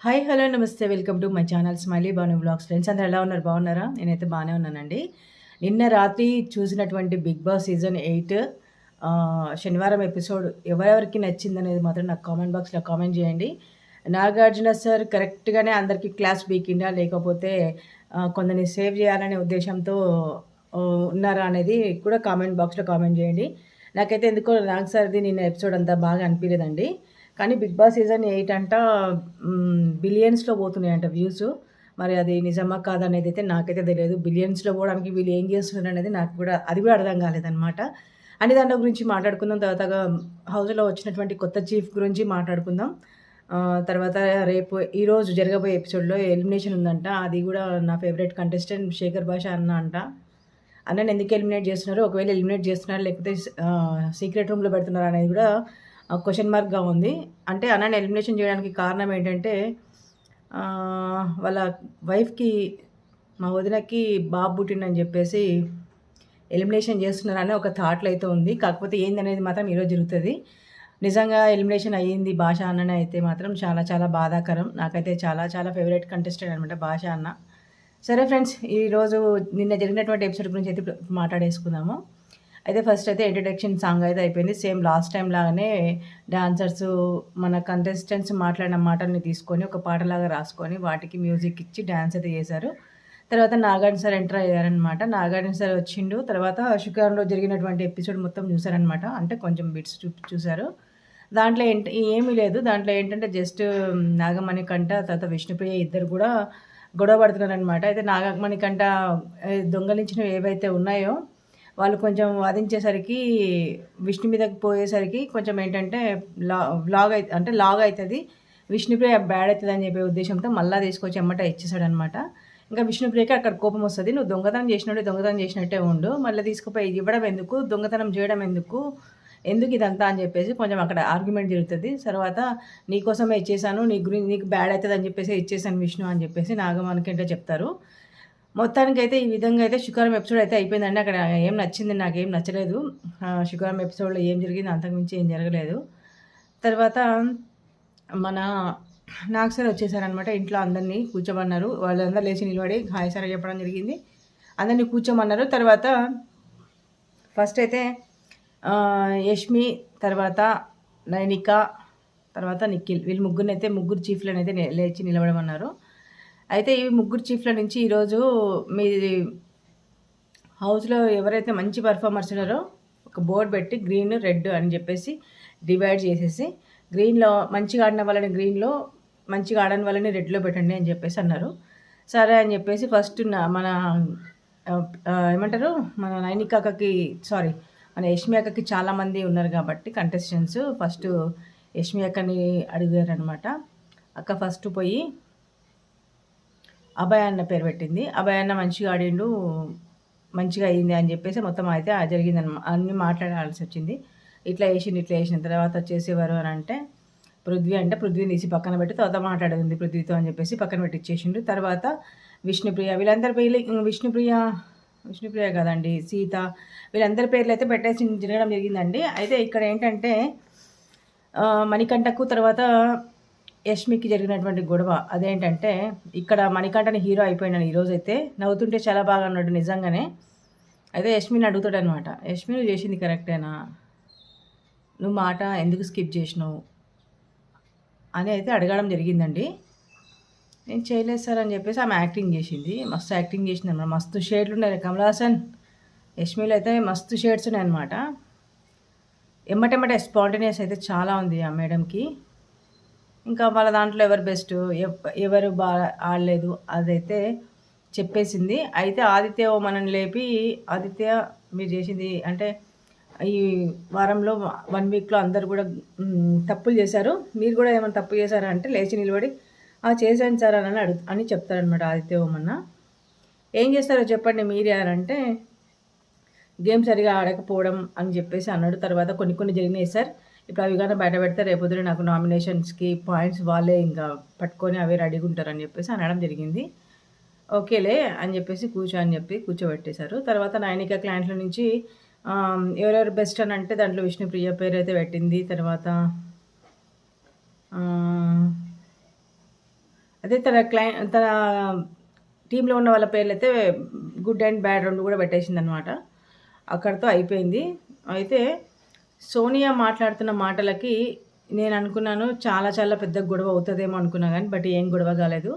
Hi hello నమస్తే welcome to my channel smiley Banu blogs friends అందరూ ఎలా ఉన్నారు? బాగున్నారా? నేనైతే బాగానే ఉన్నానండి. నిన్న రాత్రి చూసినటువంటి బిగ్ బాస్ సీజన్ ఎయిట్ శనివారం ఎపిసోడ్ ఎవరెవరికి నచ్చింది అనేది మాత్రం నాకు కామెంట్ బాక్స్లో కామెంట్ చేయండి. నాగార్జున సార్ కరెక్ట్గానే అందరికీ క్లాస్ బీకిండా? లేకపోతే కొందరిని సేవ్ చేయాలనే ఉద్దేశంతో ఉన్నారా అనేది కూడా కామెంట్ బాక్స్లో కామెంట్ చేయండి. నాకైతే ఎందుకో నాగ్ సార్ది నిన్న ఎపిసోడ్ అంతా బాగా అనిపించలేదండి కానీ బిగ్ బాస్ సీజన్ ఎయిట్ అంట బిలియన్స్లో పోతున్నాయంట వ్యూస్. మరి అది నిజమా కాదనేది అయితే నాకైతే తెలియదు. బిలియన్స్లో పోవడానికి వీళ్ళు ఏం చేస్తున్నారు అనేది నాకు కూడా అది కూడా అర్థం కాలేదన్నమాట. అన్ని దాంట్లో గురించి మాట్లాడుకుందాం. తర్వాత హౌస్లో వచ్చినటువంటి కొత్త చీఫ్ గురించి మాట్లాడుకుందాం. తర్వాత రేపు ఈరోజు జరగబోయే ఎపిసోడ్లో ఎలిమినేషన్ ఉందంట. అది కూడా నా ఫేవరెట్ కంటెస్టెంట్ శేఖర్ భాష అన్న అంట. అన్నని ఎందుకు ఎలిమినేట్ చేస్తున్నారు? ఒకవేళ ఎలిమినేట్ చేస్తున్నారు లేకపోతే సీక్రెట్ రూమ్లో పెడుతున్నారు అనేది కూడా క్వశ్చన్ మార్క్గా ఉంది. అంటే అన్నని ఎలిమినేషన్ చేయడానికి కారణం ఏంటంటే వాళ్ళ వైఫ్కి మా వదినకి బాబు పుట్టిండని చెప్పేసి ఎలిమినేషన్ చేస్తున్నారనే ఒక థాట్లో అయితే ఉంది. కాకపోతే ఏందనేది మాత్రం ఈరోజు జరుగుతుంది. నిజంగా ఎలిమినేషన్ అయ్యింది భాష అన్ననే అయితే మాత్రం చాలా చాలా బాధాకరం. నాకైతే చాలా చాలా ఫేవరెట్ కంటెస్టెంట్ అనమాట భాష అన్న. సరే ఫ్రెండ్స్ ఈరోజు నిన్న జరిగినటువంటి ఎపిసోడ్ గురించి అయితే మాట్లాడేసుకుందాము. అయితే ఫస్ట్ అయితే ఇంట్రడక్షన్ సాంగ్ అయితే అయిపోయింది. సేమ్ లాస్ట్ టైం లాగానే డాన్సర్స్ మన కంటెస్టెంట్స్ మాట్లాడిన మాటల్ని తీసుకొని ఒక పాటలాగా రాసుకొని వాటికి మ్యూజిక్ ఇచ్చి డ్యాన్స్ అయితే చేశారు. తర్వాత నాగార్జున సార్ ఎంటర్ అయ్యారనమాట నాగార్జున సార్ వచ్చిండు. తర్వాత శుక్రవారంలో జరిగినటువంటి ఎపిసోడ్ మొత్తం చూసారనమాట అంటే కొంచెం బిట్స్ చూ చూశారు. దాంట్లో ఏంటి ఏమీ లేదు. దాంట్లో ఏంటంటే జస్ట్ నాగమణి కంట తర్వాత విష్ణుప్రియ ఇద్దరు కూడా గొడవ పడుతున్నారనమాట అయితే నాగమణి కంట దొంగలించినవి ఏవైతే ఉన్నాయో వాళ్ళు కొంచెం వాదించేసరికి విష్ణు మీదకి పోయేసరికి కొంచెం ఏంటంటే లా లాగ్ అయితే అంటే లాగ్ అవుతుంది విష్ణుప్రియ బ్యాడ్ అవుతుంది అని చెప్పే ఉద్దేశంతో మళ్ళీ తీసుకొచ్చి ఎమ్మట ఇచ్చేసాడనమాట ఇంకా విష్ణుప్రియకి అక్కడ కోపం వస్తుంది. నువ్వు దొంగతనం చేసినట్టు దొంగతనం చేసినట్టే ఉండు. మళ్ళీ తీసుకుపోయి ఇవ్వడం ఎందుకు? దొంగతనం చేయడం ఎందుకు? ఎందుకు ఇదంతా? అని చెప్పేసి కొంచెం అక్కడ ఆర్గ్యుమెంట్ జరుగుతుంది. తర్వాత నీకోసమే ఇచ్చేసాను. నీ గురించి నీకు బ్యాడ్ అవుతుంది అని చెప్పేసి ఇచ్చేసాను విష్ణు అని చెప్పేసి నాగమానికి ఏంటో చెప్తారు. మొత్తానికి అయితే ఈ విధంగా అయితే శుక్రవారం ఎపిసోడ్ అయితే అయిపోయిందండి. అక్కడ ఏం నచ్చింది నాకేం నచ్చలేదు. శుకారం శుక్రవారం ఎపిసోడ్లో ఏం జరిగింది అంతకుమించి ఏం జరగలేదు. తర్వాత మన నాకు సార్ వచ్చేసారనమాట ఇంట్లో అందరినీ కూర్చోమన్నారు. వాళ్ళందరూ లేచి నిలబడి హాయ్ సార్ చెప్పడం జరిగింది. అందరినీ కూర్చోమన్నారు. తర్వాత ఫస్ట్ అయితే యష్మి తర్వాత నైనిక తర్వాత నిఖిల్. వీళ్ళు ముగ్గురిని అయితే ముగ్గురు చీఫ్లను అయితే లేచి నిలబడమన్నారు. అయితే ఈ ముగ్గురు చీఫ్ల నుంచి ఈరోజు మీ హౌస్లో ఎవరైతే మంచి పర్ఫార్మర్స్ ఉన్నారో ఒక బోర్డు పెట్టి గ్రీన్ రెడ్ అని చెప్పేసి డివైడ్ చేసేసి గ్రీన్లో మంచిగా ఆడిన వాళ్ళని గ్రీన్లో మంచిగా ఆడని వాళ్ళని రెడ్లో పెట్టండి అని చెప్పేసి అన్నారు. సరే అని చెప్పేసి ఫస్ట్ మన ఏమంటారు? మన నైనికాకకి సారీ మన యష్మి అక్కకి చాలామంది ఉన్నారు కాబట్టి కంటెస్టెంట్స్ ఫస్ట్ యష్మి అక్కని అడిగారు అనమాట అక్క ఫస్ట్ పోయి అభయ అన్న పేరు పెట్టింది. అభయ అన్న మంచిగా ఆడిండు మంచిగా అయింది అని చెప్పేసి మొత్తం అయితే జరిగింది అన్ని మాట్లాడాల్సి వచ్చింది. ఇట్లా వేసింది ఇట్లా వేసిన తర్వాత వచ్చేసేవారు అని అంటే పృథ్వీ అంటే పృథ్వీని తీసి పక్కన పెట్టి తర్వాత మాట్లాడేది పృథ్వీతో అని చెప్పేసి పక్కన పెట్టి ఇచ్చేసిండు. తర్వాత విష్ణుప్రియ వీళ్ళందరి పేర్లు విష్ణుప్రియ విష్ణుప్రియ కదండి సీత వీళ్ళందరి పేర్లు అయితే పెట్టేసి జరగడం జరిగిందండి. అయితే ఇక్కడ ఏంటంటే మణికంఠకు తర్వాత యష్మికి జరిగినటువంటి గొడవ అదేంటంటే ఇక్కడ మణికంఠని హీరో అయిపోయినాను ఈరోజు అయితే నవ్వుతుంటే చాలా బాగా అన్నాడు నిజంగానే. అయితే యష్మిని అడుగుతాడు అనమాట యష్మి నువ్వు చేసింది కరెక్టేనా? నువ్వు మాట ఎందుకు స్కిప్ చేసినావు? అని అయితే అడగడం జరిగిందండి. నేను చేయలేదు సార్ అని చెప్పేసి ఆమె యాక్టింగ్ చేసింది. మస్తు యాక్టింగ్ చేసింది అనమాట మస్తు షేడ్లు ఉన్నాయి కమలాసన్ యష్మిలో అయితే మస్తు షేడ్స్ ఉన్నాయి అనమాట ఎమ్మటెమ్మటే స్పాంటేనియస్ అయితే చాలా ఉంది ఆ మేడంకి. ఇంకా వాళ్ళ దాంట్లో ఎవరు బెస్ట్ ఎవరు బాగా ఆడలేదు అదైతే చెప్పేసింది. అయితే ఆదిత్య ఓ మనని లేపి ఆదిత్య మీరు చేసింది అంటే ఈ వారంలో వన్ వీక్లో అందరు కూడా తప్పులు చేశారు. మీరు కూడా ఏమైనా తప్పు చేశారా అంటే లేచి నిలబడి ఆ చేశాను సార్ అని అడుగు అని చెప్తారనమాట ఆదిత్య ఓమన్న. ఏం చేస్తారో చెప్పండి మీరే అని అంటే గేమ్ సరిగా ఆడకపోవడం అని చెప్పేసి అన్నాడు. తర్వాత కొన్ని కొన్ని జరిగినాయి సార్. ఇప్పుడు అవి కానీ బయట పెడితే రేపొద్దున నాకు నామినేషన్స్కి పాయింట్స్ వాళ్ళే ఇంకా పట్టుకొని అవే రెడీగా ఉంటారని చెప్పేసి అనడం జరిగింది. ఓకేలే అని చెప్పేసి కూర్చో అని చెప్పి కూర్చోబెట్టేశారు. తర్వాత నైనిక క్లయింట్ల నుంచి ఎవరెవరు బెస్ట్ అని అంటే దాంట్లో విష్ణుప్రియ పేరు అయితే పెట్టింది. తర్వాత అదే తన క్లై తన టీంలో ఉన్న వాళ్ళ పేర్లు అయితే గుడ్ అండ్ బ్యాడ్ రెండు కూడా పెట్టేసింది అనమాట అక్కడితో అయిపోయింది. అయితే సోనియా మాట్లాడుతున్న మాటలకి నేను అనుకున్నాను చాలా చాలా పెద్ద గొడవ అవుతుందేమో అనుకున్నా కానీ బట్ ఏం గొడవ కాలేదు.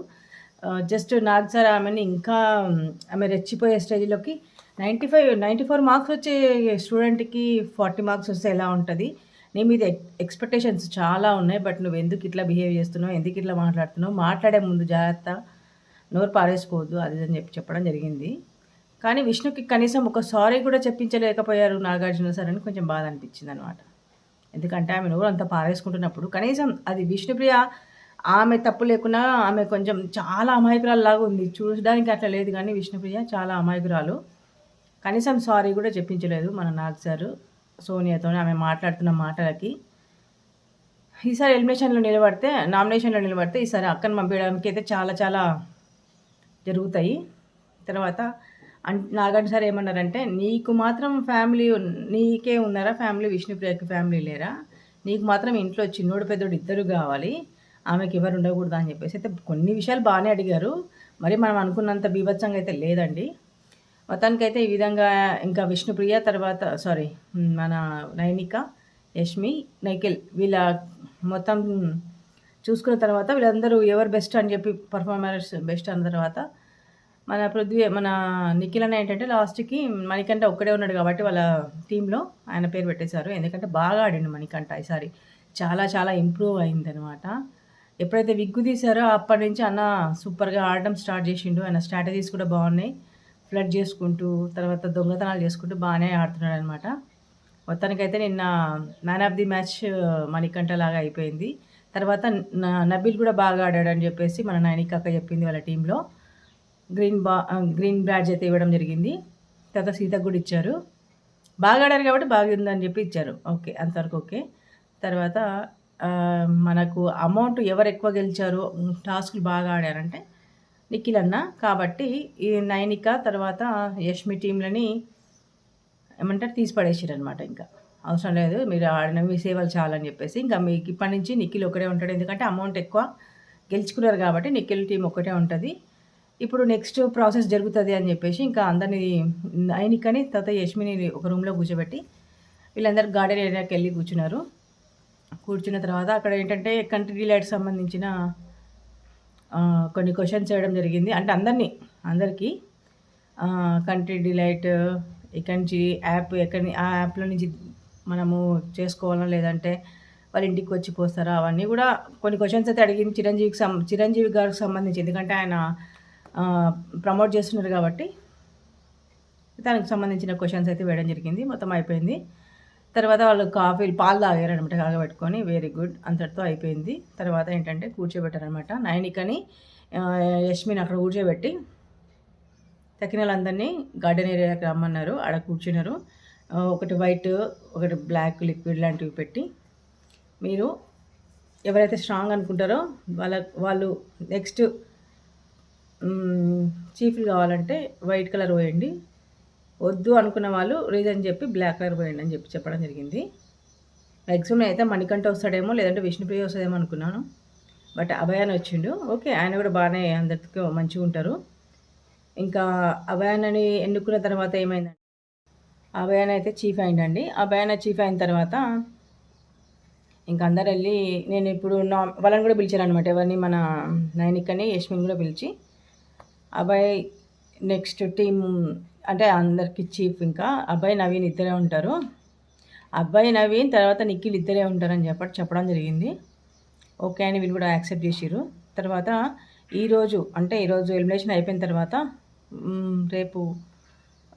జస్ట్ నాకు సార్ ఆమెని ఇంకా ఆమె రెచ్చిపోయే స్టేజ్లోకి ninety five ninety four marks వచ్చే స్టూడెంట్కి ఫార్టీ మార్క్స్ వస్తే ఎలా ఉంటుంది? నీ మీద ఎక్స్పెక్టేషన్స్ చాలా ఉన్నాయి బట్ నువ్వు ఎందుకు ఇట్లా బిహేవ్ చేస్తున్నావు? ఎందుకు ఇట్లా మాట్లాడుతున్నావు? మాట్లాడే ముందు జాగ్రత్త నోరు పారేసుకోవద్దు అది అని చెప్పి చెప్పడం జరిగింది. కానీ విష్ణుకి కనీసం ఒక సారీ కూడా చెప్పించలేకపోయారు నాగార్జున సార్ అని కొంచెం బాధ అనిపించింది అనమాట ఎందుకంటే ఆమె నోరు అంతా పారేసుకుంటున్నప్పుడు కనీసం అది విష్ణుప్రియ ఆమె తప్పు లేకున్నా ఆమె కొంచెం చాలా అమాయకురాల్లాగా ఉంది. చూడడానికి అట్లా లేదు కానీ విష్ణుప్రియ చాలా అమాయకురాలు. కనీసం సారీ కూడా చెప్పించలేదు మన నాగ్ సార్ సోనియాతో ఆమె మాట్లాడుతున్న మాటలకి. ఈసారి ఎలిమినేషన్లో నిలబడితే నామినేషన్లో నిలబడితే ఈసారి అక్కను పంపించడానికి అయితే చాలా చాలా జరుగుతాయి. తర్వాత అన్ నాగార్జున సార్ ఏమన్నారంటే నీకు మాత్రం ఫ్యామిలీ నీకే ఉన్నారా ఫ్యామిలీ? విష్ణుప్రియకి ఫ్యామిలీ లేరా? నీకు మాత్రం ఇంట్లో చిన్నోడు పెద్దోడు ఇద్దరు కావాలి. ఆమెకి ఎవరు ఉండకూడదు అని చెప్పేసి అయితే కొన్ని విషయాలు బాగానే అడిగారు. మరి మనం అనుకున్నంత బీభత్సంగా అయితే లేదండి. మొత్తానికైతే ఈ విధంగా ఇంకా విష్ణుప్రియ తర్వాత సారీ మన నైనిక యష్మి నైకిల్ వీళ్ళ మొత్తం చూసుకున్న తర్వాత వీళ్ళందరూ ఎవరు బెస్ట్ అని చెప్పి పర్ఫార్మెన్స్ బెస్ట్ అన్న తర్వాత మన పృథ్వీ మన నిఖిల్ అనే ఏంటంటే లాస్ట్కి మణికంఠ ఒక్కడే ఉన్నాడు కాబట్టి వాళ్ళ టీంలో ఆయన పేరు పెట్టేశారు. ఎందుకంటే బాగా ఆడిండు మణికంఠ ఈసారి. చాలా చాలా ఇంప్రూవ్ అయిందనమాట ఎప్పుడైతే విగ్గు తీశారో అప్పటి నుంచి అన్న సూపర్గా ఆడడం స్టార్ట్ చేసిండు. ఆయన స్ట్రాటజీస్ కూడా బాగున్నాయి. ఫ్లడ్ చేసుకుంటూ తర్వాత దొంగతనాలు చేసుకుంటూ బాగానే ఆడుతున్నాడు అనమాట మొత్తానికైతే నిన్న man of the match Manikanta లాగా అయిపోయింది. తర్వాత నబీల్ కూడా బాగా ఆడాడని చెప్పేసి మన నైనిక చెప్పింది వాళ్ళ టీంలో గ్రీన్ బా గ్రీన్ బ్యాడ్జ్ అయితే ఇవ్వడం జరిగింది. తర్వాత సీతకు కూడా ఇచ్చారు. బాగా ఆడారు కాబట్టి బాగుందని చెప్పి ఇచ్చారు. ఓకే అంతవరకు ఓకే. తర్వాత మనకు అమౌంట్ ఎవరు ఎక్కువ గెలిచారు టాస్క్లు బాగా ఆడారంటే నిఖిల్ అన్న. కాబట్టి ఈ నైనిక తర్వాత యష్మి టీంలని ఏమంటారు తీసి పడేసారు అనమాట ఇంకా. అవసరం లేదు మీరు ఆడిన మీ సేవలు చాలని చెప్పేసి. ఇంకా మీకు ఇప్పటి నుంచి నిఖిల్ ఒకటే ఉంటాడు. ఎందుకంటే అమౌంట్ ఎక్కువ గెలుచుకున్నారు కాబట్టి నిఖిల్ టీం ఒకటే ఉంటుంది. ఇప్పుడు నెక్స్ట్ ప్రాసెస్ జరుగుతుంది అని చెప్పేసి ఇంకా అందరినీ ఆయనకని తర్వాత యష్మిని ఒక రూమ్లో కూర్చోబెట్టి వీళ్ళందరూ గార్డెన్ ఏరియాకి వెళ్ళి కూర్చున్నారు. కూర్చున్న తర్వాత అక్కడ ఏంటంటే కంట్రీ లైట్ సంబంధించిన కొన్ని క్వశ్చన్స్ వేయడం జరిగింది. అంటే అందరినీ అందరికీ కంట్రీ డిలైట్ ఇక్కడి నుంచి యాప్ ఎక్కడి ఆ యాప్లో నుంచి మనము చేసుకోవాలా లేదంటే వాళ్ళ ఇంటికి వచ్చి పోస్తారా? అవన్నీ కూడా కొన్ని క్వశ్చన్స్ అయితే అడిగింది చిరంజీవికి సం చిరంజీవి గారికి సంబంధించి. ఎందుకంటే ఆయన ప్రమోట్ చేస్తున్నారు కాబట్టి దానికి సంబంధించిన క్వశ్చన్స్ అయితే వేయడం జరిగింది. మొత్తం అయిపోయింది. తర్వాత వాళ్ళు కాఫీలు పాలు తాగారనమాట కాగబెట్టుకొని. వెరీ గుడ్ అంతటితో అయిపోయింది. తర్వాత ఏంటంటే కూర్చోబెట్టారనమాట నైనికని యష్మిని అక్కడ కూర్చోబెట్టి తక్కిన వాళ్ళందరినీ గార్డెన్ ఏరియాకి రమ్మన్నారు. ఆడ కూర్చున్నారు. ఒకటి వైట్ ఒకటి బ్లాక్ లిక్విడ్ లాంటివి పెట్టి మీరు ఎవరైతే స్ట్రాంగ్ అనుకుంటారో వాళ్ళ వాళ్ళు నెక్స్ట్ చీఫ్లు కావాలంటే వైట్ కలర్ పోయండి. వద్దు అనుకున్న వాళ్ళు రీజన్ చెప్పి బ్లాక్ కలర్ పోయండి అని చెప్పి చెప్పడం జరిగింది. మ్యాక్సిమం అయితే మణికంఠ వస్తాడేమో లేదంటే విష్ణుప్రియ వస్తుందేమో అనుకున్నాను. బట్ అభయాన్ వచ్చిండు. ఓకే ఆయన కూడా బాగానే అందరికీ మంచిగా ఉంటారు. ఇంకా అభయాన్ని ఎన్నుకున్న తర్వాత ఏమైందంటే అభయాన్ అయితే చీఫ్ అయిందండి అభయాన్ చీఫ్ అయిన తర్వాత ఇంకా అందరు వెళ్ళి నేను ఇప్పుడు నా వాళ్ళని కూడా పిలిచాను అనమాట ఎవరిని? మన నైనికని యశ్మిని కూడా పిలిచి. అబ్బాయి నెక్స్ట్ టీం అంటే అందరికి చీఫ్ ఇంకా. అబ్బాయి నవీన్ ఇద్దరే ఉంటారు. అబ్బాయి నవీన్ తర్వాత నిఖిల్ ఇద్దరే ఉంటారని చెప్పి చెప్పడం జరిగింది. ఓకే అని వీళ్ళు కూడా యాక్సెప్ట్ చేసిరు తర్వాత ఈరోజు అంటే ఈరోజు ఎలిమినేషన్ అయిపోయిన తర్వాత రేపు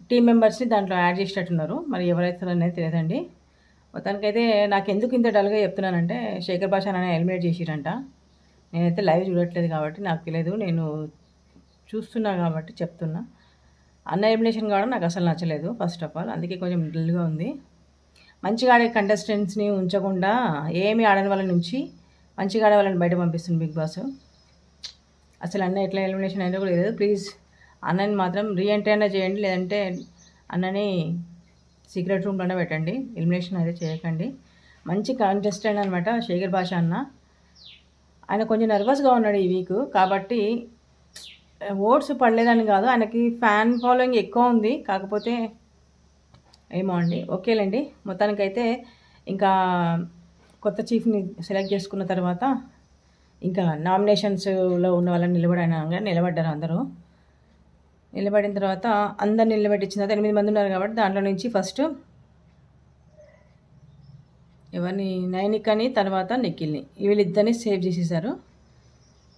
టీం మెంబర్స్ని దాంట్లో యాడ్ చేసేటట్టున్నారు. మరి ఎవరైతే అనేది తెలియదండి. మొత్తానికైతే నాకు ఎందుకు ఇంత డల్గా చెప్తున్నానంటే శేఖర్ భాష నన్ను ఎలిమినేట్ చేసిరంట. నేనైతే లైవ్ చూడట్లేదు కాబట్టి నాకు తెలియదు. నేను చూస్తున్నా కాబట్టి చెప్తున్నా. అన్న ఎలిమినేషన్ కావడం నాకు అసలు నచ్చలేదు ఫస్ట్ ఆఫ్ ఆల్ అందుకే కొంచెం డల్గా ఉంది. మంచిగా ఆడే కంటెస్టెంట్స్ని ఉంచకుండా ఏమి ఆడని వాళ్ళ నుంచి మంచిగా ఆడే వాళ్ళని బయట పంపిస్తుంది బిగ్ బాస్. అసలు అన్న ఎట్లా ఎలిమినేషన్ అయినా కూడా లేదు. ప్లీజ్ అన్నని మాత్రం రీఎంట్రీ అయినా చేయండి లేదంటే అన్నని సీక్రెట్ రూమ్లోనే పెట్టండి. ఎలిమినేషన్ అయితే చేయకండి. మంచి కంటెస్టెంట్ అనమాట శేఖర్ భాష అన్న. ఆయన కొంచెం నర్వస్గా ఉన్నాడు ఈ వీక్ కాబట్టి ఓట్స్ పడలేదని కాదు ఆయనకి ఫ్యాన్ ఫాలోయింగ్ ఎక్కువ ఉంది. కాకపోతే ఏమో అండి ఓకేలేండి. మొత్తానికైతే ఇంకా కొత్త చీఫ్ని సెలెక్ట్ చేసుకున్న తర్వాత ఇంకా నామినేషన్స్లో ఉన్న వాళ్ళని నిలబడినాక నిలబడ్డారు అందరూ. నిలబడిన తర్వాత అందరు నిలబెట్టించిన తర్వాత ఎనిమిది మంది ఉన్నారు కాబట్టి దాంట్లో నుంచి ఫస్ట్ ఎవరిని నైనికని తర్వాత నిఖిల్ని. వీళ్ళిద్దరిని సేవ్ చేసేసారు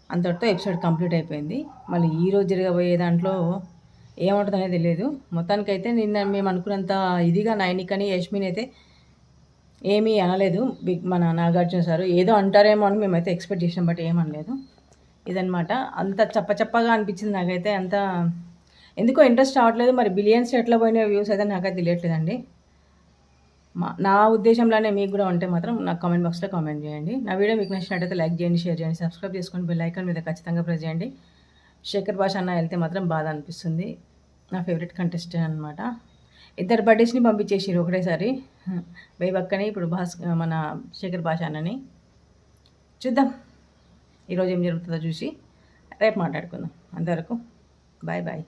అంతటితో ఎపిసోడ్ కంప్లీట్ అయిపోయింది. మళ్ళీ ఈ రోజు జరగబోయే దాంట్లో ఏముంటుంది అనేది తెలియదు. మొత్తానికైతే నిన్న మేము అనుకున్నంత ఇదిగా నైనిక్ అని యష్మిన్ అయితే ఏమీ అనలేదు. బిగ్ మన నాగార్జున సారు ఏదో అంటారేమో అని మేమైతే ఎక్స్పెక్ట్ చేసినాం బట్ ఏమనలేదు. ఇదనమాట అంత చప్ప చప్పగా అనిపించింది నాకైతే. అంత ఎందుకో ఇంట్రెస్ట్ రావట్లేదు. మరి బిలియన్స్ ఎట్లా పోయిన వ్యూస్ అయితే నాకైతే తెలియట్లేదండి. నా ఉద్దేశంలోనే మీకు కూడా ఉంటే మాత్రం నాకు కామెంట్ బాక్స్లో కామెంట్ చేయండి. నా వీడియో మీకు నచ్చినట్టయితే లైక్ చేయండి షేర్ చేయండి సబ్స్క్రైబ్ చేసుకొని బెల్ ఐకాన్ మీద ఖచ్చితంగా ప్రెస్ చేయండి. శేఖర్ భాష అన్న వెళ్తే మాత్రం బాధ అనిపిస్తుంది. నా ఫేవరెట్ కంటెస్టెంట్ అనమాట ఇద్దరు బర్త్డేస్ని పంపించేసారు ఒకటేసారి. బైబక్కని ఇప్పుడు భాస్ మన శేఖర్ భాష అన్నని. చూద్దాం. ఈరోజు ఏం జరుగుతుందో చూసి రేపు మాట్లాడుకుందాం. అంతవరకు బాయ్ బాయ్